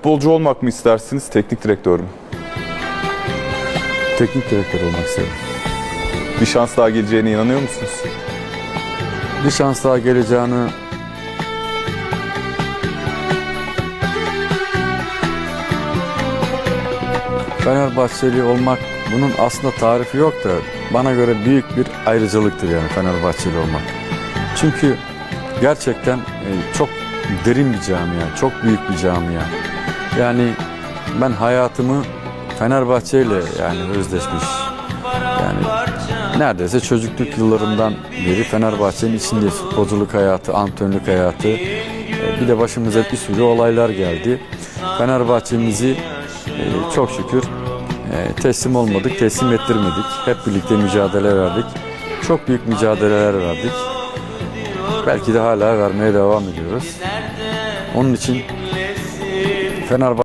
futbolcu olmak mı istersiniz, teknik direktör mü? Teknik direktör olmak isterim. Bir şans daha geleceğine inanıyor musunuz? Bir şans daha geleceğini Fenerbahçeli olmak bunun aslında tarifi yok da bana göre büyük bir ayrıcalıktır yani Fenerbahçeli olmak. Çünkü gerçekten e, çok derin bir camia, çok büyük bir camia. Yani ben hayatımı Fenerbahçe ile yani özdeşmiş. Yani neredeyse çocukluk yıllarından beri Fenerbahçe'nin içinde futbolculuk hayatı, antrenörlük hayatı. e, Bir de başımıza bir sürü olaylar geldi. Fenerbahçe'mizi e, çok şükür e, teslim olmadık, teslim ettirmedik. Hep birlikte mücadele verdik. Çok büyük mücadeleler verdik. Belki de hala vermeye devam ediyoruz. Onun için Fenerbahçe